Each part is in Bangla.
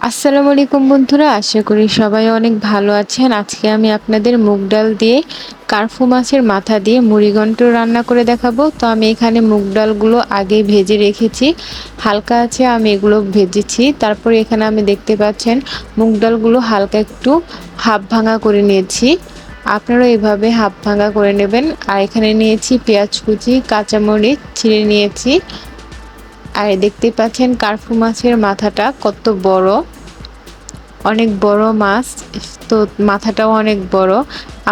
আসসালামু আলাইকুম বন্ধুরা, আশা করি সবাই অনেক ভালো আছেন। আজকে আমি আপনাদের মুগ ডাল দিয়ে কার্ফু মাছের মাথা দিয়ে মুড়িঘণ্ট রান্না করে দেখাবো। তো আমি এখানে মুগ ডালগুলো আগে ভেজে রেখেছি। হালকা আছে, আমি এগুলো ভেজেছি। তারপরে এখানে আমি দেখতে পাচ্ছেন মুগ ডালগুলো হালকা একটু হাফ ভাঙা করে নিয়েছি। আপনারা এভাবে হাফ ভাঙা করে নেবেন। আর এখানে নিয়েছি পেঁয়াজ কুচি, কাঁচামরিচ ছিঁড়ে নিয়েছি। আর দেখতে পাচ্ছেন কার্ফু মাছের মাথাটা কত বড়। অনেক বড় মাছ, তো মাথাটাও অনেক বড়।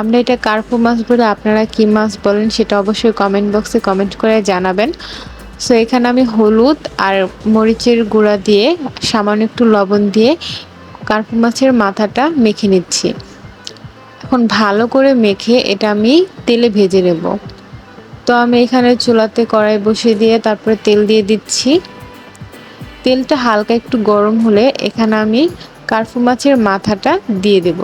আমরা এটা কার্পু মাছ বলে আপনারা কি মাছ বলেন সেটা অবশ্যই কমেন্ট বক্সে কমেন্ট করে জানাবেন। সো এখানে আমি হলুদ আর মরিচের গুঁড়া দিয়ে, সামান্য একটু লবণ দিয়ে কার্পু মাছের মাথাটা মেখে নিচ্ছি। এখন ভালো করে মেখে এটা আমি তেলে ভেজে নেব। তো আমি এখানে চুলাতে কড়াই বসিয়ে দিয়ে তারপরে তেল দিয়ে দিচ্ছি। তেলটা হালকা একটু গরম হলে এখানে আমি কার্ফু মাছের মাথাটা দিয়ে দেব।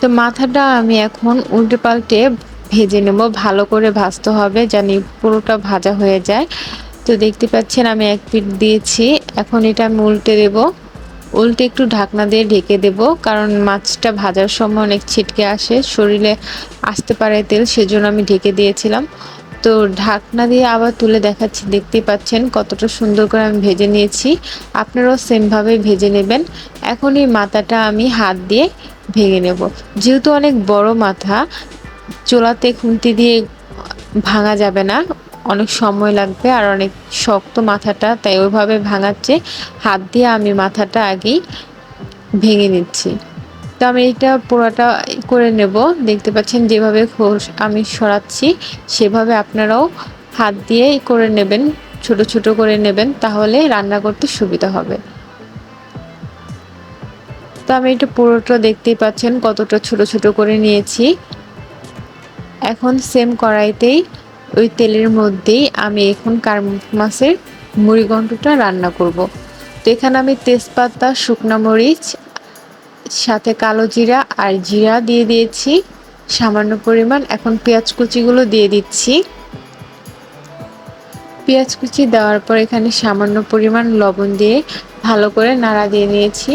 তো মাথাটা আমি এখন উল্টে পাল্টে ভেজে নেব, ভালো করে ভাজতে হবে জানি পুরোটা ভাজা হয়ে যায়। তো দেখতে পাচ্ছেন আমি এক পিট দিয়েছি, এখন এটা আমি উল্টে দেব। উল্টে একটু ঢাকনা দিয়ে ঢেকে দেব, কারণ মাছটা ভাজার সময় অনেক ছিটকে আসে, শরীরে আসতে পারে তেল, সেজন্য আমি ঢেকে দিয়েছিলাম। তো ঢাকনা দিয়ে আবার তুলে দেখাচ্ছি, দেখতেই পাচ্ছেন কতটা সুন্দর করে আমি ভেজে নিয়েছি। আপনারাও সেমভাবে ভেজে নেবেন। এখন এই মাথাটা আমি হাত দিয়ে ভেঙে নেব। যেহেতু অনেক বড় মাথা, চোলাতে খুন্তি দিয়ে ভাঙা যাবে না অনেক সময় লাগবে আর অনেক শক্ত মাথাটা, তাই ওইভাবে ভাঙাচ্ছে। হাত দিয়ে আমি মাথাটা আগেই ভেঙে নিচ্ছি। তো আমি এটা পোড়াটা করে নেব। দেখতে পাচ্ছেন যেভাবে আমি সরাচ্ছি, সেভাবে আপনারাও হাত দিয়ে করে নেবেন, ছোট ছোট করে নেবেন, তাহলে রান্না করতে সুবিধা হবে। তো আমি এটা পুরোটা দেখতেই পাচ্ছেন কতটা ছোট ছোট করে নিয়েছি। এখন সেম কড়াইতেই ওই তেলের মধ্যেই আমি এখন কার মাছের মুড়িঘণ্টটা রান্না করব। তো এখানে আমি তেজপাতা, শুকনো মরিচ, সাথে কালো জিরা আর জিরা দিয়ে দিয়েছি। সামান্য পরিমাণ এখন পেঁয়াজ কুচিগুলো দিয়ে দিচ্ছি। পেঁয়াজ কুচি দেওয়ার পর এখানে সামান্য পরিমাণ লবণ দিয়ে ভালো করে নাড়া দিয়ে নিয়েছি।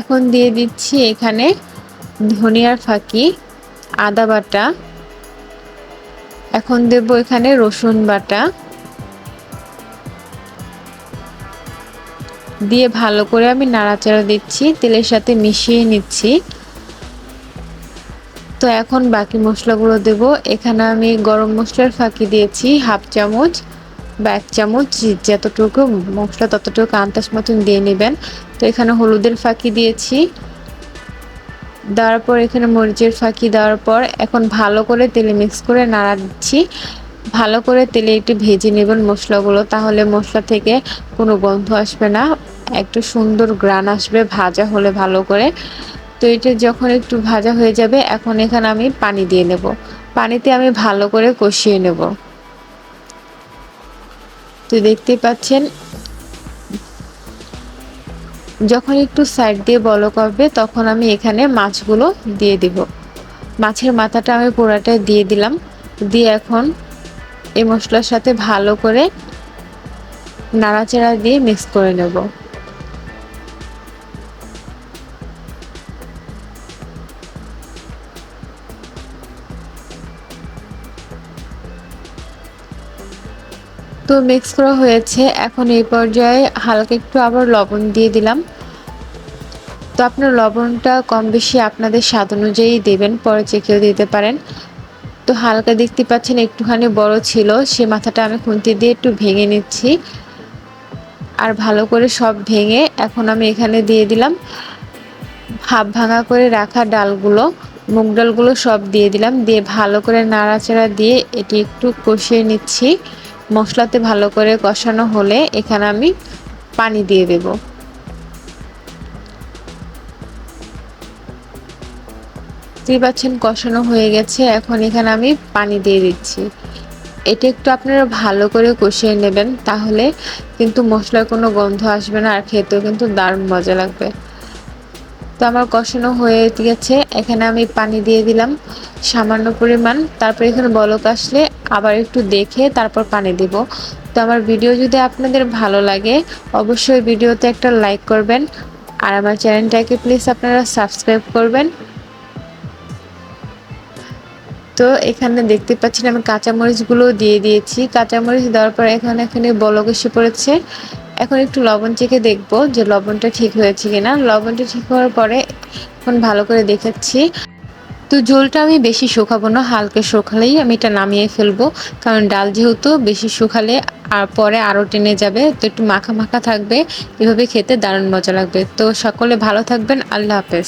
এখন দিয়ে দিচ্ছি এখানে ধনিয়ার ফাঁকি। আদা বাটা। এখন দেব এখানে রসুন বাটা। দিয়ে ভালো করে আমি নাড়াচাড়া দিচ্ছি, তেলের সাথে মিশিয়ে নিচ্ছি। তো এখন বাকি মশলাগুলো দেব। এখানে আমি গরম মশলার ফাঁকি দিয়েছি, হাফ চামচ বা এক চামচ যতটুকু মশলা ততটুকু আন্তাস মতন দিয়ে নেবেন। তো এখানে হলুদের ফাঁকি দিয়েছি। দেওয়ার পর এখানে মরিচের ফাঁকি দেওয়ার পর এখন ভালো করে তেলে মিক্স করে নাড়া দিচ্ছি। ভালো করে তেলে একটু ভেজে নেবেন মশলাগুলো, তাহলে মশলা থেকে কোনো গন্ধ আসবে না। একটু সুন্দর গ্রান আসবে, ভাজা হলে ভালো করে। তো এটা যখন একটু ভাজা হয়ে যাবে, এখন এখানে আমি পানি দিয়ে নেব। পানিতে আমি ভালো করে কষিয়ে নেব। তো দেখতেই পাচ্ছেন যখন একটু সাইড দিয়ে বলো হবে তখন আমি এখানে মাছগুলো দিয়ে দিব। মাছের মাথাটা আমি পোড়াটা দিয়ে দিলাম। দিয়ে এখন এই মশলার সাথে ভালো করে নাড়াচাড়া দিয়ে মিক্স করে নেব। তো মিক্স করা হয়েছে। এখন এই পর্যায়ে হালকা একটু আবার লবণ দিয়ে দিলাম। তো আপনার লবণটা কম বেশি আপনাদের স্বাদ অনুযায়ী দেবেন, পরে চেকেও দিতে পারেন। তো হালকা দেখতে পাচ্ছেন একটুখানি বড় ছিল, সে মাথাটা আমি খুন্তি দিয়ে একটু ভেঙে নিচ্ছি। আর ভালো করে সব ভেঙে এখন আমি এখানে দিয়ে দিলাম। হাফ ভাঙা করে রাখা ডালগুলো, মুগ ডালগুলো সব দিয়ে দিলাম। দিয়ে ভালো করে নাড়াচাড়া দিয়ে এটি একটু কষিয়ে নিচ্ছি। মশলাতে ভালো করে কষানো হলে এখানে আমি পানি দিয়ে দেব। দেখতে পাচ্ছেন কষানো হয়ে গেছে, এখন এখানে আমি পানি দিয়ে দিচ্ছি। এটা একটু আপনারা ভালো করে কষিয়ে নেবেন, তাহলে কিন্তু মশলার কোনো গন্ধ আসবে না আর খেতেও কিন্তু দারুণ মজা লাগবে। তো আমার কষানো হয়ে গেছে এখানে আমি পানি দিয়ে দিলাম সামান্য পরিমাণ। তারপর এখানে বলক আসলে আবার একটু দেখে তারপর পানি দিব। তো আমার ভিডিও যদি আপনাদের ভালো লাগে, অবশ্যই ভিডিওতে একটা লাইক করবেন। আর আমার চ্যানেলটাকে প্লিজ আপনারা সাবস্ক্রাইব করবেন। তো এখানে দেখতে পাচ্ছেন আমি কাঁচামরিচগুলো দিয়ে দিয়েছি। কাঁচামরিচ দেওয়ার পর এখানে এখানে বলক এসে পড়েছে। এখন একটু লবণ চেখে দেখব যে লবণটা ঠিক হয়েছে কিনা। লবণটা ঠিক হওয়ার পরে এখন ভালো করে দেখাচ্ছি। তো ঝোলটা আমি বেশি শুকাবো না, হালকা শুকালেই আমি এটা নামিয়ে ফেলব। কারণ ডাল যেহেতু বেশি শুকালে আর পরে আরও টেনে যাবে, তো একটু মাখা মাখা থাকবে। এভাবে খেতে দারুণ মজা লাগবে। তো সকলে ভালো থাকবেন, আল্লাহ হাফেজ।